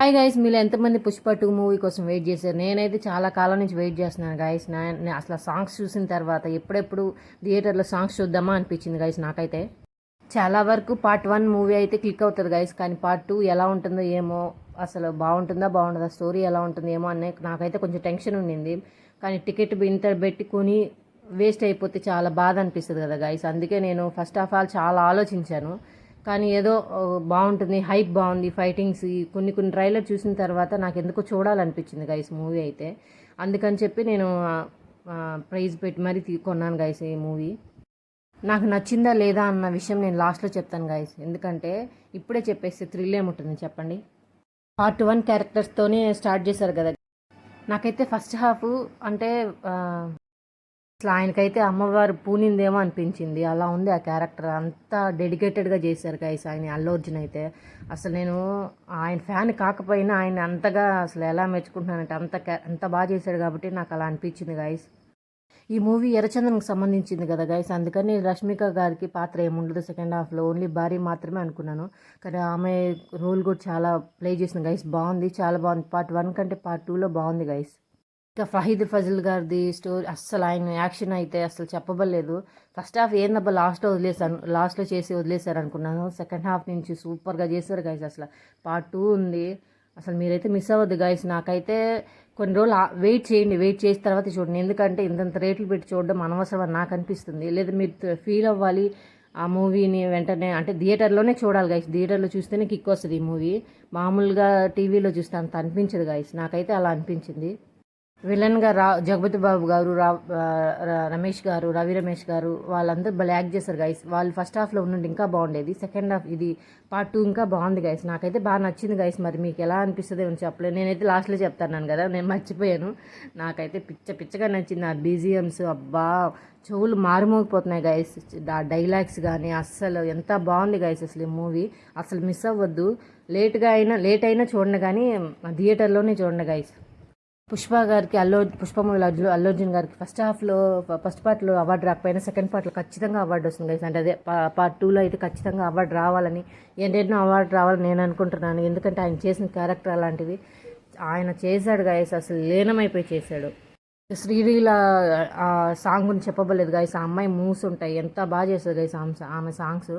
Hi guys మీరు ఎంతమంది Pushpa two movie కోసం వెయిట్ చేశారు? నేనైతే చాలా కాలం నుంచి వెయిట్ చేస్తున్నాను గైస్ నేను అసలు సాంగ్స్ చూసిన తర్వాత ఎప్పుడెప్పుడు థియేటర్లో సాంగ్స్ చూద్దామా అనిపించింది గైస్ నాకైతే. చాలా వరకు పార్ట్ వన్ మూవీ అయితే క్లిక్ అవుతుంది గైస్ కానీ పార్ట్ టూ ఎలా ఉంటుందో ఏమో అసలు బాగుంటుందా బాగుంటుందా స్టోరీ ఎలా ఉంటుందో ఏమో అనే నాకైతే కొంచెం టెన్షన్ ఉండింది. కానీ టికెట్ ఇంత పెట్టుకొని వేస్ట్ అయిపోతే చాలా బాధ అనిపిస్తుంది కదా గైస్ అందుకే నేను ఫస్ట్ ఆఫ్ ఆల్ చాలా ఆలోచించాను. కానీ ఏదో బాగుంటుంది హైప్ బాగుంది ఫైటింగ్స్ ఈ కొన్ని కొన్ని ట్రైలర్ చూసిన తర్వాత నాకు ఎందుకో చూడాలనిపించింది గైస్ మూవీ అయితే. అందుకని చెప్పి నేను ప్రైజ్ పెట్టి మరీ తీ- కొన్నాను గైస్ ఈ మూవీ. నాకు నచ్చిందా లేదా అన్న విషయం నేను లాస్ట్లో చెప్తాను గైస్. ఎందుకంటే ఇప్పుడే చెప్పేస్తే థ్రిల్ ఏముంటుంది చెప్పండి? పార్ట్ వన్ క్యారెక్టర్స్తోనే స్టార్ట్ చేశారు కదా. నాకైతే ఫస్ట్ హాఫ్ అంటే అసలు ఆయనకైతే అమ్మవారు పూనిందేమో అనిపించింది. అలా ఉంది ఆ క్యారెక్టర్. అంతా డెడికేటెడ్గా చేశారు గైస్ ఆయన అల్లు అర్జున్ అయితే. అసలు నేను ఆయన ఫ్యాన్ కాకపోయినా ఆయన అంతగా అసలు ఎలా మెచ్చుకుంటున్నానంటే అంత అంత బాగా చేశాడు కాబట్టి నాకు అలా అనిపించింది గైస్ ఈ మూవీ ఎర్రచందనకు సంబంధించింది కదా గైస్ అందుకని రష్మిక గారికి పాత్ర ఏముండదు సెకండ్ హాఫ్లో ఓన్లీ భారీ మాత్రమే అనుకున్నాను. కానీ ఆమె రోల్ కూడా చాలా ప్లే చేసింది గైస్ బాగుంది చాలా బాగుంది. పార్ట్ వన్ కంటే పార్ట్ టూలో బాగుంది గైస్ ఇంకా ఫహీద్ ఫజిల్ గారిది స్టోరీ అస్సలు ఆయన యాక్షన్ అయితే అసలు చెప్పబడలేదు. ఫస్ట్ హాఫ్ ఏందబ్బా లాస్ట్లో వదిలేసాను లాస్ట్లో చేసి వదిలేశారు అనుకున్నాను. సెకండ్ హాఫ్ నుంచి సూపర్గా చేశారు గైస్ అసలు. పార్ట్ టూ ఉంది. అసలు మీరైతే మిస్ అవ్వద్దు గైస్ నాకైతే కొన్ని రోజులు వెయిట్ చేయండి వెయిట్ చేసిన తర్వాత చూడండి. ఎందుకంటే ఇంతంత రేట్లు పెట్టి చూడడం అనవసరం అని నాకు అనిపిస్తుంది. లేదా మీరు ఫీల్ అవ్వాలి ఆ మూవీని వెంటనే అంటే థియేటర్లోనే చూడాలి గైస్ థియేటర్లో చూస్తేనే కిక్ వస్తుంది ఈ మూవీ. మామూలుగా టీవీలో చూస్తే అంత అనిపించదు గైస్ నాకైతే అలా అనిపించింది. విలన్గా రా జగపతి బాబు గారు రా రమేష్ గారు రవి రమేష్ గారు వాళ్ళందరూ భలే యాక్ట్ చేశారు గైస్ వాళ్ళు ఫస్ట్ హాఫ్లో ఉండి ఇంకా బాగుండేది. సెకండ్ హాఫ్ ఇది పార్ట్ టూ ఇంకా బాగుంది గైస్ నాకైతే బాగా నచ్చింది గైస్ మరి మీకు ఎలా అనిపిస్తుంది అని చెప్పలేదు నేనైతే లాస్ట్లో చెప్తాను కదా. నేను మర్చిపోయాను. నాకైతే పిచ్చ పిచ్చగా నచ్చింది ఆ బీజిఎమ్స్ అబ్బా చెవులు మారుమోగిపోతున్నాయి గైస్ ఆ డైలాగ్స్ కానీ అస్సలు ఎంత బాగుంది గైస్ అసలు ఈ మూవీ అసలు మిస్ అవ్వద్దు. లేట్గా అయినా లేట్ అయినా చూడండి కానీ థియేటర్లోనే చూడండి గైస్ పుష్ప గారికి అల్లు పుష్పమూల మూవీలో అల్లు అర్జున్ గారికి ఫస్ట్ హాఫ్లో ఫస్ట్ పార్ట్లో అవార్డు రాకపోయినా సెకండ్ పార్ట్లో ఖచ్చితంగా అవార్డు వస్తుంది గైస్ అంటే అదే పార్ట్ టూలో అయితే ఖచ్చితంగా అవార్డు రావాలని ఎన్నెన్నో అవార్డు రావాలని నేను అనుకుంటున్నాను. ఎందుకంటే ఆయన చేసిన క్యారెక్టర్ అలాంటిది. ఆయన చేశాడు గాయస్ అసలు లీనమైపోయి చేశాడు. శ్రీరీల ఆ సాంగ్ గురించి చెప్పబోలేదు గాయస్ ఆ అమ్మాయి మూవ్స్ ఉంటాయి. ఎంత బాగా చేస్తుంది గాయస్ ఆమె ఆమె సాంగ్స్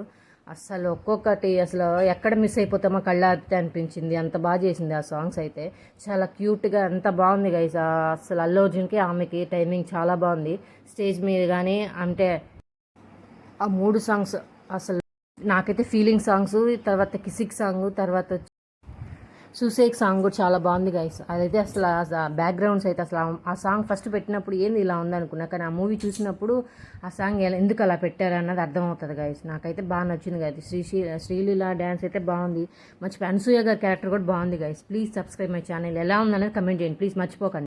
అసలు ఒక్కొక్కటి అసలు ఎక్కడ మిస్ అయిపోతామో కళ్ళారితే అనిపించింది. అంత బాగా చేసింది ఆ సాంగ్స్ అయితే. చాలా క్యూట్గా అంత బాగుంది గైస్ అసలు అల్లు అర్జున్కి ఆమెకి టైమింగ్ చాలా బాగుంది. స్టేజ్ మీద కానీ అంటే ఆ మూడు సాంగ్స్ అసలు నాకైతే ఫీలింగ్ సాంగ్స్ తర్వాత కిసిక్ సాంగ్ తర్వాత సుసేక్ సాంగ్ కూడా చాలా బాగుంది గైస్ అదైతే అసలు బ్యాక్గ్రౌండ్స్ అయితే అసలు ఆ- ఆ సాంగ్ ఫస్ట్ పెట్టినప్పుడు ఏంది ఇలా ఉందనుకున్నా కానీ ఆ మూవీ చూసినప్పుడు ఆ సాంగ్ ఎలా ఎందుకు అలా పెట్టారు అన్నది అర్థమవుతుంది గైస్ నాకైతే బాగా నచ్చింది గైస్ శ్రీ శ్రీలీల డ్యాన్స్ అయితే బాగుంది. మంచి అనసూయ గారి క్యారెక్టర్ కూడా బాగుంది guys please subscribe my channel ఎలా ఉందనేది కమెంట్ చేయండి. ప్లీజ్ మర్చిపోకండి.